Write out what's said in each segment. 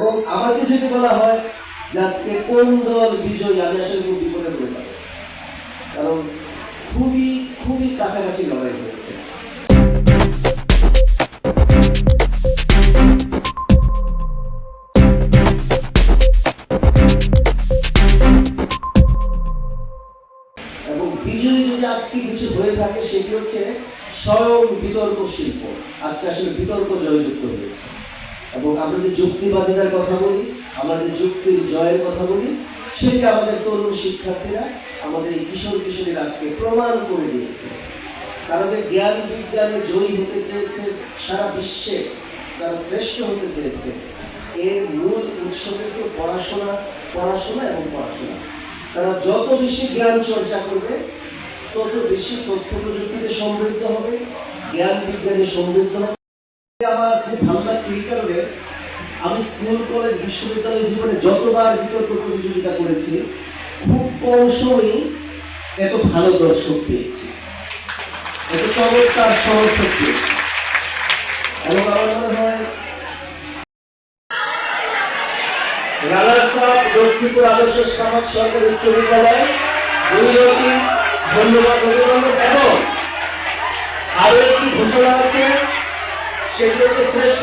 এবং আমাকে যদি বলা হয় আজকে কোন দল বিজয়ী, আমি আসলে বিপদে পড়ে কারণ খুবই খুবই কাছাকাছি লড়াই হয়েছে। হয়ে থাকে, সেটি হচ্ছে স্বয়ং বিতর্ক শিল্প। আজকে আসলে বিতর্ক জয়যুক্ত হয়েছে। এবং আমরা যে যুক্তিবাদিতার কথা বলি, আমরা যে যুক্তির জয়ের কথা বলি, সেটা আমাদের তরুণ শিক্ষার্থীরা আমাদের কিশোর কিশোরীরা আজকে প্রমাণ করে দিয়েছে। তারা যে জ্ঞান বিজ্ঞানে জয়ী হতে চেয়েছে, সারা বিশ্বে তারা শ্রেষ্ঠ হতে চেয়েছে। এর মূল উৎস কিন্তু পড়াশোনা পড়াশোনা এবং পড়াশোনা। তারা যত বেশি জ্ঞান চর্চা করবে, তত বেশি তথ্য প্রযুক্তিতে সমৃদ্ধ হবে, জ্ঞান বিজ্ঞানে সমৃদ্ধ হবে। আমার খুব ভালো লাগছে এই কারণে আমি স্কুল, কলেজ, বিশ্ববিদ্যালয় জীবনে যতবার বিতর্ক প্রতিযোগিতা করেছি, খুব কম সময়ই এত ভালো দর্শক পেয়েছি। এত চমৎকার সমর্থক পেয়েছি। এবং আমার মনে হয় রানার্সাপ লক্ষ্মীপুর আদর্শ সমাজ সরকারি উচ্চ বিদ্যালয় ধন্যবাদ অভিনন্দন। এবং আরও একটি ঘোষণা আছে শ্রেষ্ঠ শ্রেষ্ঠ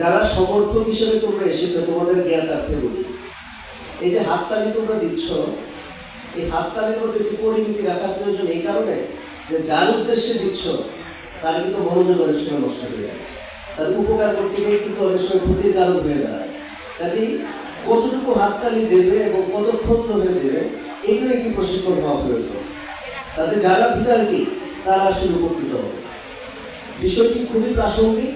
যারা সমর্থক হিসেবে তোমরা এসেছ, তোমাদের জ্ঞান রাখতে বলি এই যে হাততালি তোমরা দিচ্ছ, এই হাততালির মধ্যে একটি পরিমিতি রাখার প্রয়োজন এই কারণে যে যার উদ্দেশ্যে দিচ্ছ, তার কিন্তু মনোযোগ অনেক সময় নষ্ট হয়ে যায়। তার উপকার করতে গিয়ে কিন্তু অনেক সময় ক্ষতির কারণ হয়ে দাঁড়ায়। কাজেই কতটুকু হাততালি দেবে এবং কতক্ষণ ধরে দেবে, এগুলো একটি প্রশিক্ষণ হওয়া প্রয়োজন। তাতে যারা বিতার্কী তারা আসলে উপকৃত হবে। বিষয়টি খুবই প্রাসঙ্গিক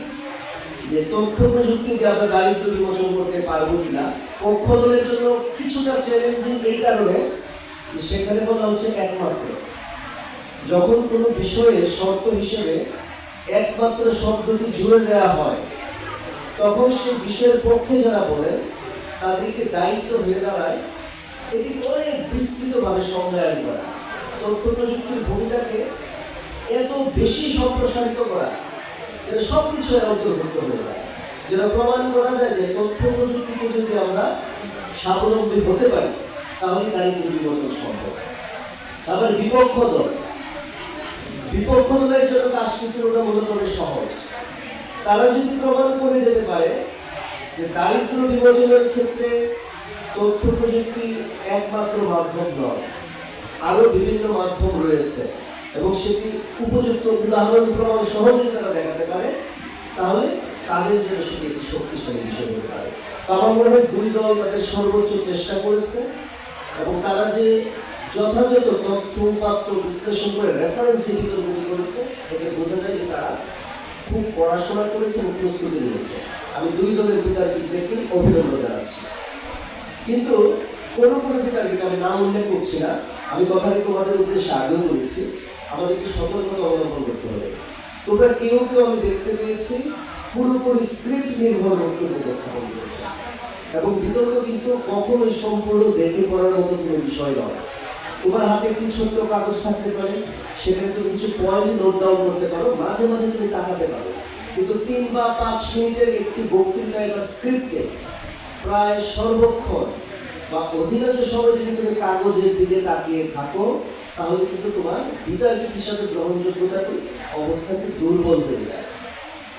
যে তথ্য প্রযুক্তি দিয়ে আমরা দারিদ্র বিমোচন করতে পারব কিনা পক্ষ দলের জন্য কিছুটা চ্যালেঞ্জিং এই কারণে যে সেখানে বলা হচ্ছে একমাত্র। যখন কোনো বিষয়ে শর্ত হিসেবে একমাত্র শব্দটি জুড়ে দেওয়া হয় তখন সে বিষয়ের পক্ষে যারা বলেন, তাদেরকে দায়িত্ব হয়ে দাঁড়ায়, এটি অনেক বিস্তৃতভাবে সংজ্ঞায়ন করা। তথ্য প্রযুক্তির ভূমিকাকে এত বেশি সম্প্রসারিত করা, যেটা সব কিছু অন্তর্ভুক্ত হয়ে যায়। যেটা প্রমাণ করা যায় যে তথ্য প্রযুক্তিকে যদি আমরা স্বাবলম্বী হতে পারি, তাহলে দায়িত্ব বিমোচন সম্ভব। আবার বিপক্ষ দল। বিপক্ষ দলের জন্য কাজটি তুলনামূলকভাবে সহজ। তারা যদি প্রমাণ করে যেতে পারে যে দারিদ্র বিমোচনের ক্ষেত্রে তথ্য প্রযুক্তি একমাত্র মাধ্যম নয় আরও বিভিন্ন মাধ্যম রয়েছে এবং সেটি উপযুক্ত উদাহরণ প্রমাণ সহজে তারা দেখাতে পারে, তাহলে তাদের জন্য সেটি একটি শক্তিশালী বিষয় হতে পারে। আমার মনে হয় দুই দল তাদের সর্বোচ্চ চেষ্টা করেছে এবং তারা যে যথাযথ তথ্য উপাত্ত বিশ্লেষণ করে রেফারেন্স দিয়ে বিতর্কটি করেছে, এতে বোঝা যায় তারা খুব পড়াশোনা করেছে এবং প্রস্তুতি নিয়েছে আমি দুই দলের বিতার্কিকদেরকে অভিনন্দন জানাচ্ছি। কিন্তু কোনো কোনো বিতার্কিক আমি নাম উল্লেখ করছি না। আমি কথাটি তোমাদের উদ্দেশ্যে আগেও বলেছি। আমাদেরকে সতর্কতা অবলম্বন করতে হবে। তোমরা কেউ কেউ আমি দেখতে পেয়েছি, পুরোপুরি স্ক্রিপ্ট নির্ভর বক্তব্য উপস্থাপন করেছে। এবং বিতর্ক কিন্তু কখনোই সম্পূর্ণ দেখে পড়ার মতো কোনো বিষয় নয়। তোমার হাতে একটি ছোট্ট কাগজ থাকতে পারে? সেখানে তুমি কিছু পয়েন্ট নোট ডাউন করতে পারো, মাঝে মাঝে তুমি তাকাতে পারো। কিন্তু তিন বা পাঁচ মিনিটের একটি বক্তৃতায় বা স্ক্রিপ্টে প্রায় সর্বক্ষণ বা অধিকাংশ সময় যদি তুমি কাগজের দিকে তাকিয়ে থাকো, তাহলে কিন্তু তোমার বিতার্কিক হিসাবে গ্রহণযোগ্যতাটি অবস্থানটি দুর্বল হয়ে যায়।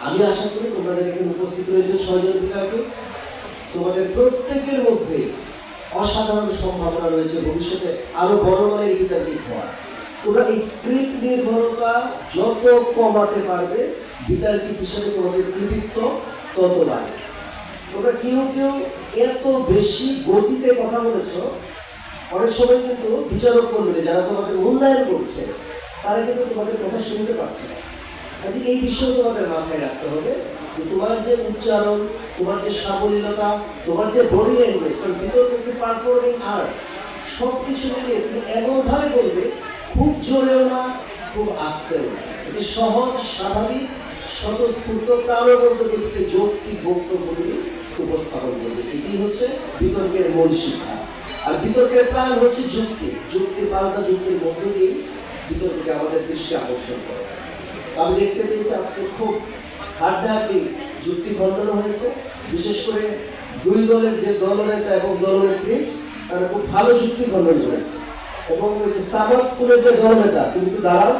আমি আশা করি তোমরা যারা এখানে উপস্থিত রয়েছে ছয়জন বিতার্কিক তোমাদের প্রত্যেকের মধ্যে অসাধারণ সম্ভাবনা রয়েছে ভবিষ্যতে আরও বড় মানের বিতার্কিক হওয়ার তোমরা এই স্ক্রিপ্ট নির্ভরতা যত কমাতে পারবে বিতার্কিক হিসেবে তোমাদের কৃতিত্ব তত বাড়বে। তোমরা কেউ কেউ এত বেশি গতিতে কথা বলেছ, অনেক সময় কিন্তু বিচারক মন্ডলী যারা তোমাদের মূল্যায়ন করছে, তারা কিন্তু তোমাদের কথা শুনতে পারছে না। কাজে এই বিষয়ে তোমাদের মাথায় রাখতে হবে। যে তোমার যে উচ্চারণ, তোমার যে সাবলীলতা, তোমার যে বডি ল্যাঙ্গুয়েজ তার ভিতর কিন্তু পারফর্মিং আর্ট সব কিছু মিলিয়ে তুমি এমনভাবে বলবে, খুব জোরেও না, খুব আস্তেও না। এটি সহজ, স্বাভাবিক স্বতঃস্ফূর্ত গতিতে যৌক্তিক বক্তব্যগুলি উপস্থাপন করবে। এটি হচ্ছে বিতর্কের মূল শিক্ষা। আর বিতর্কের প্রাণ হচ্ছে যুক্তি। যুক্তি পাল্টা যুক্তির মধ্য দিয়ে বিতর্ককে আমাদের দৃষ্টি আকর্ষণ করে। আমি দেখতে পেয়েছি আজকে খুব হাড্ডাহাড্ডি যুক্তি খণ্ডন হয়েছে। বিশেষ করে দুই দলের যে দলনেতা এবং দলনেত্রী, তারা খুব ভালো যুক্তি খণ্ডন হয়েছে এবং যে সাবাদ স্কুলের যে দলনেতা একটু দাঁড়াও